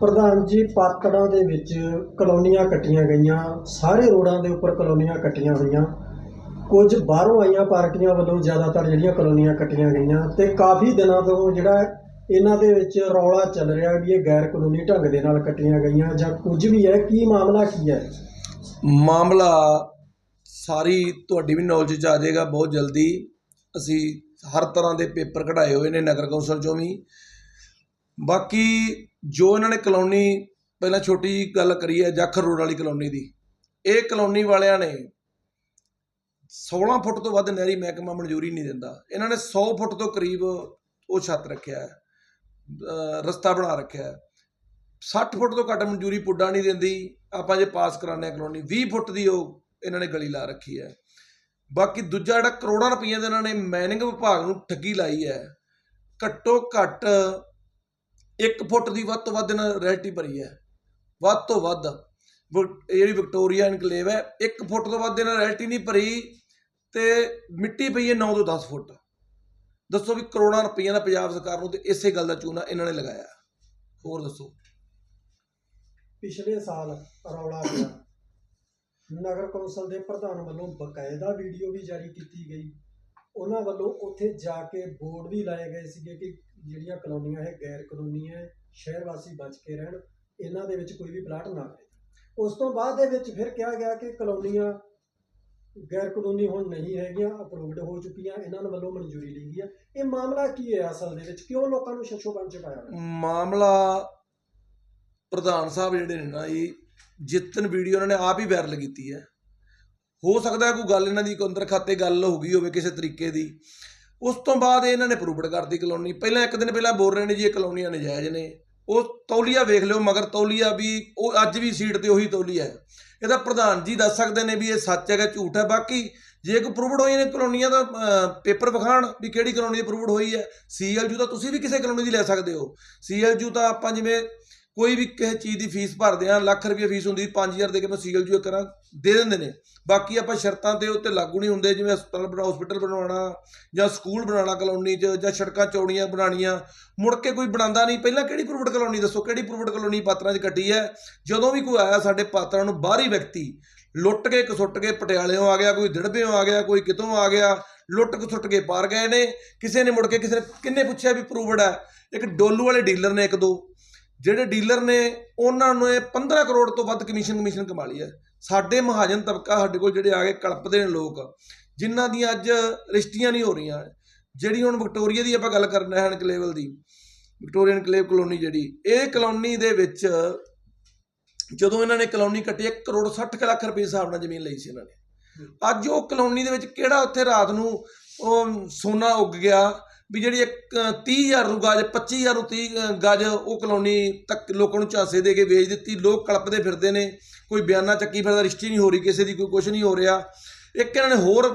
ਪ੍ਰਧਾਨ ਜੀ ਪਾਤੜਾਂ ਦੇ ਵਿੱਚ ਕਲੋਨੀਆਂ ਕੱਟੀਆਂ ਗਈਆਂ। ਸਾਰੇ ਰੋਡਾਂ ਦੇ ਉੱਪਰ ਕਲੋਨੀਆਂ ਕੱਟੀਆਂ ਹੋਈਆਂ। ਕੁਝ ਬਾਹਰੋਂ ਆਈਆਂ ਪਾਰਟੀਆਂ ਵੱਲੋਂ ਜ਼ਿਆਦਾਤਰ ਜਿਹੜੀਆਂ ਕਲੋਨੀਆਂ ਕੱਟੀਆਂ ਗਈਆਂ ਤੇ ਕਾਫੀ ਦਿਨਾਂ ਤੋਂ ਜਿਹੜਾ ਇਹਨਾਂ ਦੇ ਵਿੱਚ ਰੌਲਾ ਚੱਲ ਰਿਹਾ ਵੀ ਇਹ ਗੈਰ ਕਾਨੂੰਨੀ ਢੰਗ ਦੇ ਨਾਲ ਕੱਟੀਆਂ ਗਈਆਂ ਜਾਂ ਕੁਝ ਵੀ ਹੈ। ਕੀ ਮਾਮਲਾ ਕੀ ਹੈ? ਮਾਮਲਾ ਸਾਰੀ ਤੁਹਾਡੀ ਵੀ ਨੌਲੇਜ 'ਚ ਆ ਜਾਏਗਾ। ਬਹੁਤ ਜਲਦੀ ਅਸੀਂ ਹਰ ਤਰ੍ਹਾਂ ਦੇ ਪੇਪਰ ਕਢਾਏ ਹੋਏ ਨੇ ਨਗਰ ਕੌਂਸਲ 'ਚੋਂ ਵੀ। ਬਾਕੀ ਜੋ ਇਹਨਾਂ ਨੇ ਕਲੋਨੀ ਪਹਿਲਾਂ ਛੋਟੀ ਜਿਹੀ ਗੱਲ ਕਰੀ ਹੈ ਜਾਖਰ ਰੋਡ ਵਾਲੀ ਕਲੋਨੀ ਦੀ, ਇਹ ਕਲੋਨੀ ਵਾਲਿਆਂ ਨੇ 16 ਫੁੱਟ ਤੋਂ ਵੱਧ ਨਹਿਰੀ ਮਹਿਕਮਾ ਮਨਜ਼ੂਰੀ ਨਹੀਂ ਦਿੰਦਾ। ਇਹਨਾਂ ਨੇ 100 ਫੁੱਟ ਤੋਂ ਕਰੀਬ ਉਹ ਛੱਤ ਰੱਖਿਆ ਹੈ ਰਸਤਾ ਬਣਾ ਰੱਖਿਆ ਹੈ। 60 ਫੁੱਟ ਤੋਂ ਘੱਟ ਮਨਜ਼ੂਰੀ ਪੁੱਡਾ ਨਹੀਂ ਦਿੰਦੀ। ਆਪਾਂ ਜੇ ਪਾਸ ਕਰਾਉਂਦੇ ਹਾਂ ਕਲੋਨੀ 20 ਫੁੱਟ ਦੀ ਉਹ ਇਹਨਾਂ ਨੇ ਗਲੀ ਲਾ ਰੱਖੀ ਹੈ। ਬਾਕੀ ਦੂਜਾ ਜਿਹੜਾ ਕਰੋੜਾਂ ਰੁਪਈਆ ਦੇ ਇਹਨਾਂ ਨੇ ਮਾਈਨਿੰਗ ਵਿਭਾਗ ਨੂੰ ਠੱਗੀ ਲਾਈ ਹੈ, ਘੱਟੋ ਘੱਟ 1 ਫੁੱਟ ਦੀ ਵੱਧ ਤੋਂ ਵੱਧ ਇਹਨਾਂ ਰੈਲਟੀ ਭਰੀ ਹੈ। ਵੱਧ ਤੋਂ ਵੱਧ। ਜਿਹੜੀ ਵਿਕਟੋਰੀਆ ਇਨਕਲੇਵ ਹੈ 1 ਫੁੱਟ ਤੋਂ ਵੱਧ ਇਹਨਾਂ ਰੈਲਟੀ ਨਹੀਂ ਭਰੀ ਤੇ ਮਿੱਟੀ ਪਈ ਹੈ 9 ਤੋਂ 10 ਫੁੱਟ। ਦੱਸੋ ਵੀ ਕਰੋੜਾਂ ਰੁਪਈਆ ਦਾ ਪੰਜਾਬ ਸਰਕਾਰ ਨੂੰ ਤੇ ਇਸੇ ਗੱਲ ਦਾ ਚੂਨਾ ਇਹਨਾਂ ਨੇ ਲਗਾਇਆ। ਹੋਰ ਦੱਸੋ? ਪਿਛਲੇ ਸਾਲ ਰੌਲਾ ਪਿਆ। ਨਗਰ ਕੌਂਸਲ ਦੇ ਪ੍ਰਧਾਨ ਵੱਲੋਂ ਬਕਾਇਦਾ ਵੀਡੀਓ ਵੀ ਜਾਰੀ ਕੀਤੀ ਗਈ। ਉਹਨਾਂ ਵੱਲੋਂ ਉੱਥੇ ਜਾ ਕੇ ਬੋਰਡ ਵੀ ਲਾਏ ਗਏ ਸੀਗੇ ਕਿ ਜਿਹੜੀਆਂ ਕਲੋਨੀਆਂ ਹੈ, ਗੈਰ ਕਾਨੂੰਨੀ ਹੈ ਸ਼ਹਿਰ ਵਾਸੀ ਬਚ ਕੇ ਰਹਿਣ, ਇਹਨਾਂ ਦੇ ਵਿੱਚ ਕੋਈ ਵੀ ਪਲਾਟ ਨਾ ਪਏ ਉਸ ਤੋਂ ਬਾਅਦ ਦੇ ਵਿੱਚ ਫਿਰ ਕਿਹਾ ਗਿਆ ਕਿ ਕਲੋਨੀਆਂ ਗੈਰ ਕਾਨੂੰਨੀ ਹੁਣ ਨਹੀਂ ਹੈਗੀਆਂ ਅਪਰੂਵਡ ਹੋ ਚੁੱਕੀਆਂ, ਇਹਨਾਂ ਨੂੰ ਵੱਲੋਂ ਮਨਜ਼ੂਰੀ ਲਈ ਗਈ ਹੈ। ਇਹ ਮਾਮਲਾ ਕੀ ਹੈ ਅਸਲ ਦੇ ਵਿੱਚ? ਕਿਉਂ ਲੋਕਾਂ ਨੂੰ ਸ਼ਸ਼ੋਬੰਦ ਚ ਪਾਇਆ ਹੋਇਆ ਮਾਮਲਾ ਪ੍ਰਧਾਨ ਸਾਹਿਬ ਜਿਹੜੇ ਨੇ ਨਾ, ਇਹ ਜਿੱਤਨ ਵੀਡੀਓ ਉਹਨਾਂ ਨੇ ਆਪ ਹੀ ਵਾਇਰਲ ਕੀਤੀ ਹੈ। ਹੋ ਸਕਦਾ ਕੋਈ ਗੱਲ ਇਹਨਾਂ ਦੀ ਕੋਈ ਅੰਦਰ ਖਾਤੇ ਗੱਲ ਹੋ ਗਈ ਹੋਵੇ ਕਿਸੇ ਤਰੀਕੇ ਦੀ। ਉਸ ਤੋਂ ਬਾਅਦ ਇਹਨਾਂ ਨੇ ਪ੍ਰੂਵਡ ਕਰਤੀ ਕਲੋਨੀ। ਪਹਿਲਾਂ ਇੱਕ ਦਿਨ ਪਹਿਲਾਂ ਬੋਲ ਰਹੇ ਨੇ ਜੀ, ਇਹ ਕਲੋਨੀਆਂ ਨਜਾਇਜ਼ ਨੇ। ਉਹ ਤੌਲੀਆ ਵੇਖ ਲਿਓ, ਮਗਰ ਤੌਲੀਆ ਵੀ, ਉਹ ਅੱਜ ਵੀ ਸੀਟ ਤੇ ਉਹੀ ਤੌਲੀਆ ਹੈ। ਇਹਦਾ ਪ੍ਰਧਾਨ ਜੀ ਦੱਸ ਸਕਦੇ ਨੇ ਵੀ ਇਹ ਸੱਚ ਹੈਗਾ, ਝੂਠ ਹੈ। ਬਾਕੀ ਜੇ ਕੋਈ ਪ੍ਰੂਵਡ ਹੋਈ ਨੇ ਕਲੋਨੀਆਂ ਦਾ ਪੇਪਰ ਵਿਖਾਣ ਵੀ ਕਿਹੜੀ ਕਲੋਨੀ ਪ੍ਰੂਵਡ ਹੋਈ ਹੈ। ਸੀਐਲਯੂ ਤਾਂ ਤੁਸੀਂ ਵੀ ਕਿਸੇ ਕਲੋਨੀ ਦੀ ਲੈ ਸਕਦੇ ਹੋ। ਸੀਐਲਯੂ ਤਾਂ ਆਪਾਂ ਜਿਵੇਂ ਕੋਈ ਵੀ ਕਿਸੇ ਚੀਜ਼ ਦੀ ਫੀਸ ਭਰਦੇ ਆ ਲੱਖ ਰੁਪਏ ਫੀਸ ਹੁੰਦੀ 5000 ਦੇ ਕੇ ਮੈਂ ਸੀਐਲਯੂ ਕਰਾਂ, ਦੇ ਦਿੰਦੇ ਨੇ। ਬਾਕੀ ਆਪਾਂ ਸ਼ਰਤਾਂ ਤੇ ਉੱਤੇ ਲਾਗੂ ਨਹੀਂ ਹੁੰਦੇ, ਜਿਵੇਂ ਹਸਪਤਾਲ ਬਣਾ ਹਸਪੀਟਲ ਬਣਾਉਣਾ ਜਾਂ ਸਕੂਲ ਬਣਾਉਣਾ ਕਲੋਨੀ 'ਚ ਜਾਂ ਸੜਕਾਂ ਚੌੜੀਆਂ ਬਣਾਉਣੀਆਂ, ਮੁੜ ਕੇ ਕੋਈ ਬਣਾਉਂਦਾ ਨਹੀਂ। ਪਹਿਲਾਂ ਕਿਹੜੀ ਪ੍ਰੂਵਡ ਕਲੋਨੀ ਦੱਸੋ, ਕਿਹੜੀ ਪ੍ਰੂਵਡ ਕਲੋਨੀ ਪਾਤਰਾਂ 'ਚ ਕੱਟੀ ਹੈ? ਜਦੋਂ ਵੀ ਕੋਈ ਆਇਆ ਸਾਡੇ ਪਾਤਰਾਂ ਨੂੰ, ਬਾਹਰੀ ਵਿਅਕਤੀ ਲੁੱਟ ਕੇ ਕਸੁੱਟ ਕੇ ਪਟਿਆਲਿਓਂ ਆ ਗਿਆ, ਕੋਈ ਦਿੜਬਿਓਂ ਆ ਗਿਆ, ਕੋਈ ਕਿਤੋਂ ਆ ਗਿਆ, ਲੁੱਟ ਕਸੁੱਟ ਕੇ ਪਾਰ ਗਏ ਨੇ। ਕਿਸੇ ਨੇ ਮੁੜ ਕੇ ਕਿਸੇ ਨੇ ਕਿੰਨੇ ਪੁੱਛਿਆ ਵੀ ਪ੍ਰੂਵਡ ਹੈ? ਇੱਕ ਡੋਲੂ ਵਾਲੇ ਡੀਲਰ ਨੇ ਇੱਕ ਦੋ। ਜਿਹੜੇ ਡੀਲਰ ਨੇ ਉਹਨਾਂ ਨੂੰ ਇਹ 15 ਕਰੋੜ ਤੋਂ ਵੱਧ ਕਮਿਸ਼ਨ ਕਮਿਸ਼ਨ ਕਮਾ ਲਈ ਹੈ। ਸਾਡੇ ਮਹਾਜਨ ਤਬਕਾ ਸਾਡੇ ਕੋਲ ਜਿਹੜੇ ਆ ਕੇ ਕਲਪਦੇ ਨੇ ਲੋਕ ਜਿਨ੍ਹਾਂ ਦੀਆਂ ਅੱਜ ਰਿਸ਼ਤੀਆਂ ਨਹੀਂ ਹੋ ਰਹੀਆਂ। ਜਿਹੜੀ ਹੁਣ ਵਿਕਟੋਰੀਆ ਦੀ ਆਪਾਂ ਗੱਲ ਕਰਨਾ ਹੈ ਇਨਕਲੇਵਲ ਦੀ ਵਿਕਟੋਰੀਅਨ ਕਲੇਵ ਕਲੋਨੀ ਜਿਹੜੀ ਇਹ ਕਲੋਨੀ ਦੇ ਵਿੱਚ ਜਦੋਂ ਇਹਨਾਂ ਨੇ ਕਲੋਨੀ ਕੱਟੀ 1 ਕਰੋੜ 60 ਲੱਖ ਰੁਪਏ ਹਿਸਾਬ ਨਾਲ ਜ਼ਮੀਨ ਲਈ ਸੀ ਇਹਨਾਂ ਨੇ। ਅੱਜ ਉਹ ਕਲੋਨੀ ਦੇ ਵਿੱਚ ਕਿਹੜਾ ਉੱਥੇ ਰਾਤ ਨੂੰ ਉਹ ਸੋਨਾ ਉੱਗ ਗਿਆ ਵੀ ਜਿਹੜੀ ਇੱਕ 30000 ਨੂੰ ਗਜ 25000 ਨੂੰ 30 ਗਾਜ ਉਹ ਕਲੋਨੀ ਤੱਕ ਲੋਕਾਂ ਨੂੰ ਝਾਂਸੇ ਦੇ ਕੇ ਵੇਚ ਦਿੱਤੀ। ਲੋਕ ਕਲਪਦੇ ਫਿਰਦੇ ਨੇ, ਕੋਈ ਬਿਆਨਾ ਚੱਕੀ ਫਿਰਦਾ, ਰਿਸ਼ਤੀ ਨਹੀਂ ਹੋ ਰਹੀ ਕਿਸੇ ਦੀ, ਕੋਈ ਕੁਝ ਨਹੀਂ ਹੋ ਰਿਹਾ। ਇੱਕ ਇਹਨਾਂ ਨੇ ਹੋਰ,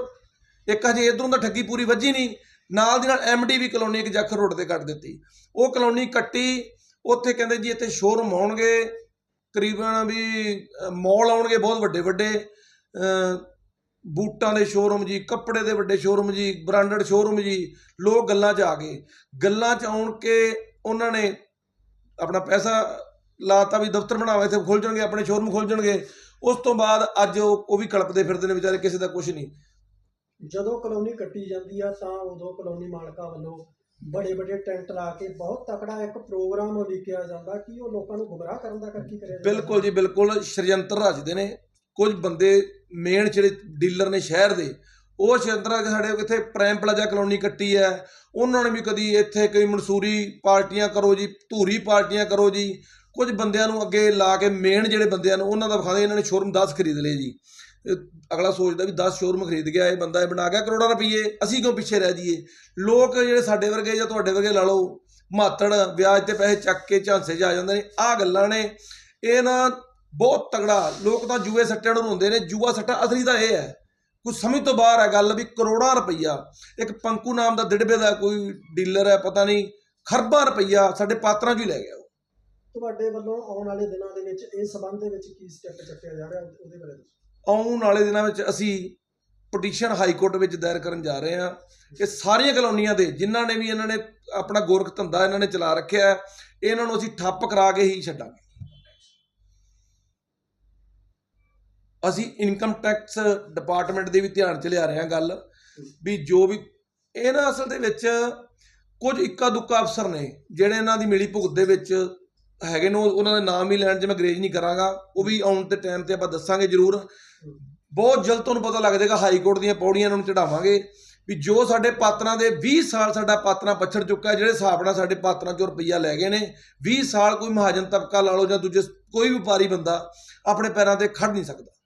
ਇੱਕ ਹਜੇ ਇਧਰੋਂ ਤਾਂ ਠੱਗੀ ਪੂਰੀ ਵੱਜੀ ਨਹੀਂ, ਨਾਲ ਦੀ ਨਾਲ ਐਮਡੀਵੀ ਕਲੋਨੀ ਇੱਕ ਜੱਖ ਰੋਡ ਤੇ ਕੱਟ ਦਿੱਤੀ। ਉਹ ਕਲੋਨੀ ਕੱਟੀ, ਉੱਥੇ ਕਹਿੰਦੇ ਜੀ ਇੱਥੇ ਸ਼ੋਰੂਮ ਆਉਣਗੇ ਕਰੀਬਨ ਵੀ ਮੌਲ ਆਉਣਗੇ, ਬਹੁਤ ਵੱਡੇ ਵੱਡੇ ਬੂਟਾਂ ਦੇ ਸ਼ੋਰੂਮ ਜੀ ਕੱਪੜੇ ਦੇ ਵੱਡੇ ਸ਼ੋਰੂਮ ਜੀ ਬ੍ਰਾਂਡਡ ਸ਼ੋਰੂਮ ਜੀ ਲੋਕ ਗੱਲਾਂ 'ਚ ਆ ਗਏ। ਗੱਲਾਂ 'ਚ ਆਉਣ ਕੇ ਉਹਨਾਂ ਨੇ ਆਪਣਾ ਪੈਸਾ ਲਾਤਾ ਵੀ ਦਫ਼ਤਰ ਬਣਾਵਾ ਇੱਥੇ ਖੁੱਲ ਜਾਣਗੇ ਆਪਣੇ ਸ਼ੋਰੂਮ ਖੁੱਲ ਜਾਣਗੇ। ਉਸ ਤੋਂ ਬਾਅਦ ਅੱਜ ਉਹ ਵੀ ਕਲਪਦੇ ਫਿਰਦੇ ਨੇ ਵਿਚਾਰੇ ਕਿਸੇ ਦਾ ਕੁਝ ਨਹੀਂ। ਜਦੋਂ ਕਲੋਨੀ ਕੱਟੀ ਜਾਂਦੀ ਆ ਤਾਂ ਉਦੋਂ ਕਲੋਨੀ ਮਾਲਕਾਂ ਵੱਲੋਂ ਬੜੇ ਵੱਡੇ ਟੈਂਟ ਲਾ ਕੇ ਬਹੁਤ ਤਕੜਾ ਇੱਕ ਪ੍ਰੋਗਰਾਮ ਉਲੀਕਿਆ ਜਾਂਦਾ ਕਿ ਉਹ ਲੋਕਾਂ ਨੂੰ ਗੁੰਮਰਾਹ ਕਰਨ ਦਾ ਕਰਕੇ ਕਰਿਆ ਬਿਲਕੁਲ ਜੀ ਬਿਲਕੁਲ ਸ਼ਰਯੰਤਰ ਰਚਦੇ ਨੇ। ਕੁਝ ਬੰਦੇ ਮੇਨ ਜਿਹੜੇ ਡੀਲਰ ਨੇ ਸ਼ਹਿਰ ਦੇ, ਉਹ ਸ਼ਰਯੰਤਰ ਸਾਡੇ ਇੱਥੇ ਪ੍ਰੈਮ ਪਲਾਜ਼ਾ ਕਲੋਨੀ ਕੱਟੀ ਹੈ। ਉਹਨਾਂ ਨੇ ਵੀ ਕਦੀ ਇੱਥੇ ਕਈ ਮਨਸੂਰੀ ਪਾਰਟੀਆਂ ਕਰੋ ਜੀ, ਧੂਰੀ ਪਾਰਟੀਆਂ ਕਰੋ ਜੀ। ਕੁਝ ਬੰਦਿਆਂ ਨੂੰ ਅੱਗੇ ਲਾ ਕੇ ਮੇਨ ਜਿਹੜੇ ਬੰਦਿਆਂ ਨੂੰ ਉਹਨਾਂ ਦਾ ਵਿਖਾਦੇ ਇਹਨਾਂ ਨੇ ਸ਼ੋਰੂਮ 10 ਖਰੀਦ ਲਏ ਜੀ। ਅਗਲਾ ਸੋਚਦਾ ਵੀ 10 ਸ਼ੋਰੂਮ ਖਰੀਦ ਗਿਆ, ਇਹ ਬੰਦਾ ਇਹ ਬਣਾ ਗਿਆ ਕਰੋੜਾਂ ਰੁਪਏ ਅਸੀਂ ਕਿਉਂ ਪਿੱਛੇ ਰਹਿ ਜਾਈਏ? ਲੋਕ ਜਿਹੜੇ ਸਾਡੇ ਵਰਗੇ ਜਾਂ ਤੁਹਾਡੇ ਵਰਗੇ ਲਾ ਲਓ, ਮਾਤੜ, ਵਿਆਜ ਤੇ ਪੈਸੇ ਚੱਕ ਕੇ ਝਾਂਸੇ 'ਚ ਆ ਜਾਂਦੇ ਨੇ। ਆਹ ਗੱਲਾਂ ਨੇ, ਇਹ ਨਾ ਬਹੁਤ ਤਗੜਾ ਲੋਕ ਤਾਂ ਜੂਏ ਸੱਟਿਆਂ ਨੂੰ ਰੋਂਦੇ ਨੇ ਜੂਆ ਸੱਟਾ ਅਸਲੀ ਤਾਂ ਇਹ ਹੈ। ਕੁਝ ਸਮਝ ਤੋਂ ਬਾਹਰ ਹੈ ਗੱਲ ਵੀ ਕਰੋੜਾਂ ਰੁਪਈਆ। ਇੱਕ ਪੰਕੂ ਨਾਮ ਦਾ ਦਿੜਬੇ ਦਾ ਕੋਈ ਡੀਲਰ ਹੈ ਪਤਾ ਨਹੀਂ ਖਰਬਾਂ ਰੁਪਈਆ ਸਾਡੇ ਪਾਤਰਾਂ 'ਚ ਹੀ ਲੈ ਗਿਆ ਉਹ। ਤੁਹਾਡੇ ਵੱਲੋਂ ਆਉਣ ਵਾਲੇ ਦਿਨਾਂ ਦੇ ਵਿੱਚ ਇਸ ਸਬੰਧ ਦੇ ਵਿੱਚ ਕੀ ਸਟੈਪ ਚੱਕਿਆ ਜਾ ਰਿਹਾ ਉਹਦੇ ਬਾਰੇ ਦੱਸੋ। ਆਉਣ ਵਾਲੇ ਦਿਨਾਂ ਵਿੱਚ ਅਸੀਂ ਪਟੀਸ਼ਨ ਹਾਈ ਕੋਰਟ ਵਿੱਚ ਦਾਇਰ ਕਰਨ ਜਾ ਰਹੇ ਹਾਂ ਕਿ ਸਾਰੀਆਂ ਕਲੋਨੀਆਂ ਦੇ ਜਿਨ੍ਹਾਂ ਨੇ ਵੀ ਇਹਨਾਂ ਨੇ ਆਪਣਾ ਗੋਰਖ ਧੰਦਾ ਇਹਨਾਂ ਨੇ ਚਲਾ ਰੱਖਿਆ ਇਹਨਾਂ ਨੂੰ ਅਸੀਂ ਠੱਪ ਕਰਾ ਕੇ ਹੀ ਛੱਡਾਂਗੇ। ਅਸੀਂ ਇਨਕਮ ਟੈਕਸ ਡਿਪਾਰਟਮੈਂਟ ਦੇ ਵੀ ਧਿਆਨ ਚ ਲਿਆ ਰਹੇ ਹਾਂ ਗੱਲ, ਵੀ ਜੋ ਵੀ ਇਹ ਨਾ ਅਸਲ ਦੇ ਵਿੱਚ ਕੁਝ ਇੱਕਾ ਦੁੱਕਾ ਅਫਸਰ ਨੇ, ਜਿਹੜੇ ਇਹਨਾਂ ਦੀ ਮਿਲੀ ਭੁਗਤ ਦੇ ਵਿੱਚ ਹੈਗੇ ਨੇ, ਉਹ- ਉਹਨਾਂ ਦੇ ਨਾਮ ਹੀ ਲੈਣ 'ਚ ਮੈਂ ਗਰੇਜ ਨਹੀਂ ਕਰਾਂਗਾ, ਉਹ ਵੀ ਆਉਣ ਤੇ ਟਾਈਮ ਤੇ ਆਪਾਂ ਦੱਸਾਂਗੇ ਜ਼ਰੂਰ। ਬਹੁਤ ਜਲਦ ਤੁਹਾਨੂੰ ਪਤਾ ਲੱਗ ਜਾਏਗਾ ਹਾਈ ਕੋਰਟ ਦੀਆਂ ਪੌੜੀਆਂ ਇਹਨਾਂ ਨੂੰ ਚੜਾਵਾਂਗੇ, ਵੀ ਜੋ ਸਾਡੇ ਪਾਤਰਾਂ ਦੇ 20 ਸਾਲ ਸਾਡਾ ਪਾਤਰਾਂ ਪਛੜ ਚੁੱਕਾ ਜਿਹੜੇ ਹਿਸਾਬ ਨਾਲ ਸਾਡੇ ਪਾਤਰਾਂ 'ਚੋਂ ਰੁਪਈਆ ਲੈ ਗਏ ਨੇ 20 ਸਾਲ ਕੋਈ ਮਹਾਜਨ ਤਬਕਾ ਲਾ ਲਓ ਜਾਂ ਦੂਜੇ ਕੋਈ ਵਪਾਰੀ ਬੰਦਾ ਆਪਣੇ ਪੈਰਾਂ ਤੇ ਖੜ ਨਹੀਂ ਸਕਦਾ।